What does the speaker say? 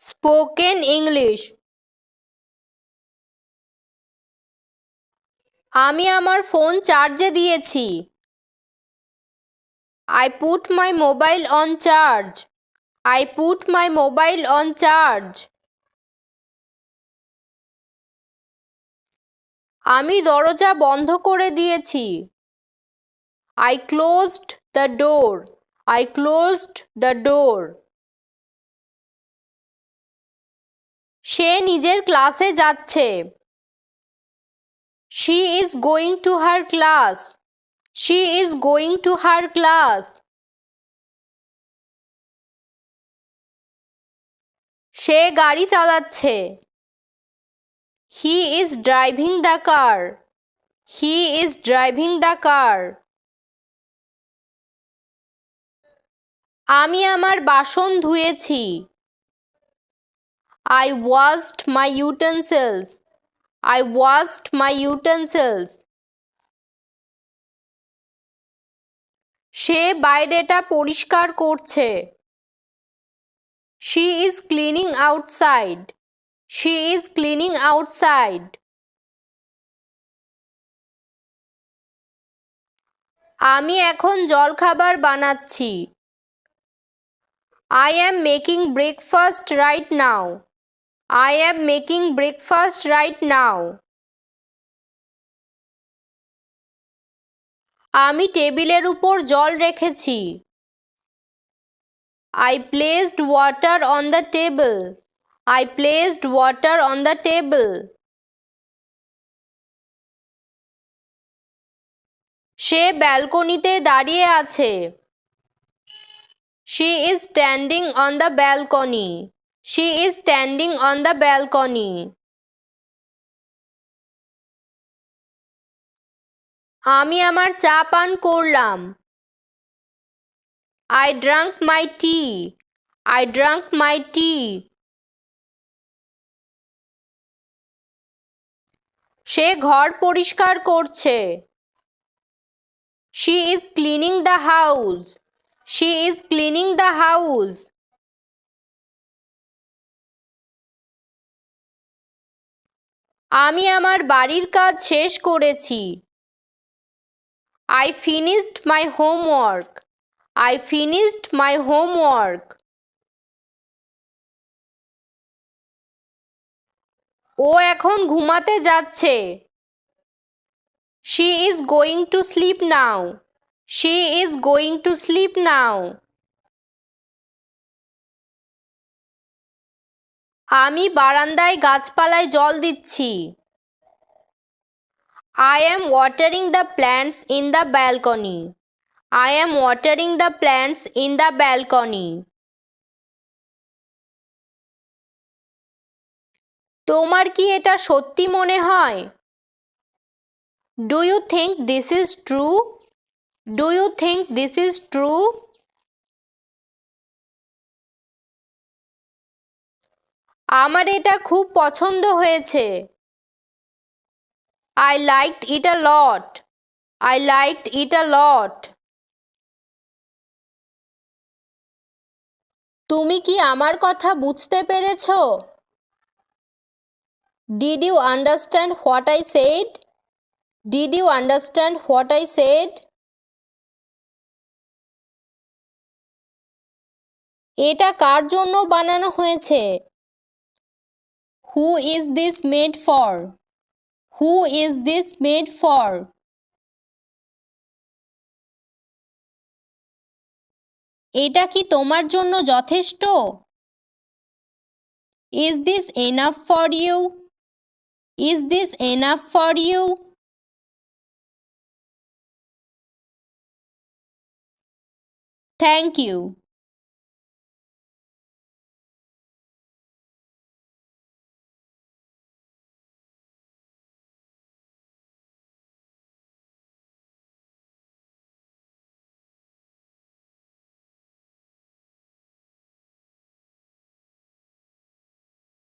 Spoken English আমি আমার phone চার্জে দিয়েছি। I put my mobile on charge I put my mobile on charge আমি দরজা বন্ধ করে দিয়েছি। I closed the door I closed the door সে নিজের ক্লাসে যাচ্ছে। She is going to her class she is going to her class সে গাড়ি চালাচ্ছে। He is driving the car he is driving the car আমি আমার বাসন ধুয়েছি। I washed my utensils. I washed my utensils. সে বাইরেটা পরিষ্কার করছে। She is cleaning outside she is cleaning outside আমি এখন জলখাবার বানাচ্ছি। I am making breakfast right now I am making breakfast right now. আমি টেবিলের উপর জল রেখেছি। I placed water on the table I placed water on the table সে ব্যালকনিতে দাঁড়িয়ে আছে। She is standing on the balcony She is standing on the balcony. আমি আমার চা পান করলাম। I drank my tea I drank my tea সে ঘর পরিষ্কার করছে। She is cleaning the house she is cleaning the house আমি আমার বাড়ির কাজ শেষ করেছি। I finished my homework I finished my homework ও এখন ঘুমাতে যাচ্ছে। She is going to sleep now she is going to sleep now আমি বারান্দায় গাছপালায় জল দিচ্ছি। I am watering the plants in the balcony I am watering the plants in the balcony তোমার কি এটা সত্যি মনে হয়? Do you think this is true do you think this is true আমার এটা খুব পছন্দ হয়েছে। I liked it a lot I liked it a lot তুমি কি আমার কথা বুঝতে পেরেছ? Did you understand what I said did you understand what I said এটা কার জন্য বানানো হয়েছে? Who is this made for who is this made for এটা কি তোমার জন্য যথেষ্ট? Is this enough for you is this enough for you thank you